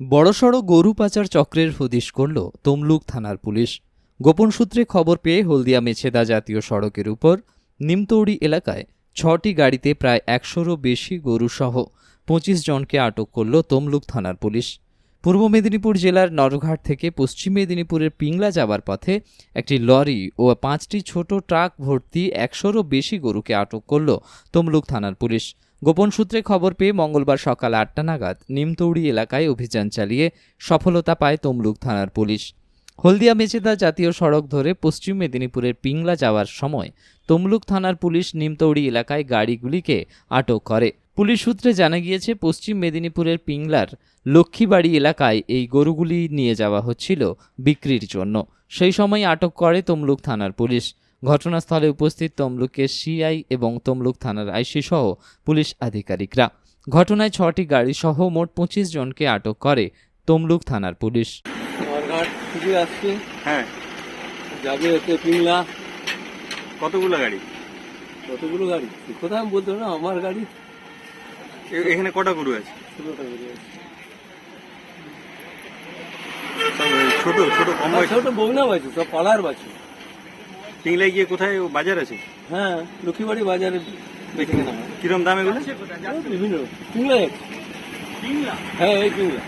বড়সড় গরু পাচার চক্রের হদিশ করল তমলুক থানার পুলিশ। গোপন সূত্রে খবর পেয়ে হলদিয়া মেছেদা জাতীয় সড়কের উপর নিমতৌড়ি এলাকায় ছটি গাড়িতে প্রায় একশোরও বেশি গরুসহ পঁচিশ জনকে আটক করল তমলুক থানার পুলিশ। পূর্ব মেদিনীপুর জেলার নরঘাট থেকে পশ্চিম মেদিনীপুরের পিংলা যাবার পথে একটি লরি ও পাঁচটি ছোট ট্রাক ভর্তি একশোরও বেশি গরুকে আটক করল তমলুক থানার পুলিশ। গোপন সূত্রে খবর পেয়ে মঙ্গলবার সকাল আটটা নাগাদ নিমতৌড়ি এলাকায় অভিযান চালিয়ে সফলতা পায় তমলুক থানার পুলিশ। হলদিয়া মেচেদা জাতীয় সড়ক ধরে পশ্চিম মেদিনীপুরের পিংলা যাওয়ার সময় তমলুক থানার পুলিশ নিমতৌড়ি এলাকায় গাড়িগুলিকে আটক করে। পুলিশ সূত্রে জানা গিয়েছে, পশ্চিম মেদিনীপুরের পিংলার লক্ষ্মীবাড়ি এলাকায় এই গরুগুলি নিয়ে যাওয়া হচ্ছিল বিক্রির জন্য। সেই সময় আটক করে তমলুক থানার পুলিশ। ঘটনাস্থলে উপস্থিত তমলুকের সিআই এবং তমলুক থানার আইসি সহ পুলিশ আধিকারিকরা। ঘটনায় ছটি গাড়ি সহ মোট পঁচিশ জনকে আটক করে তমলুক থানার পুলিশ। হ্যাঁ। যাবে হচ্ছে পিংলা। কতগুলো গাড়ি? কতগুলো গাড়ি? সে কথা আমি বলতে না আমার গাড়ি। এখানে কটা গরু আছে? ছোট ছোট বয়স ছোট বগনা বাছু সব পাড়ার বাছু পিংলায় গিয়ে কোথায় ও বাজার আছে? হ্যাঁ লক্ষ্মীবাড়ি বাজারে কিরম দাম এগুলো? বিভিন্ন। পিংলা? হ্যাঁ এই পিংলা।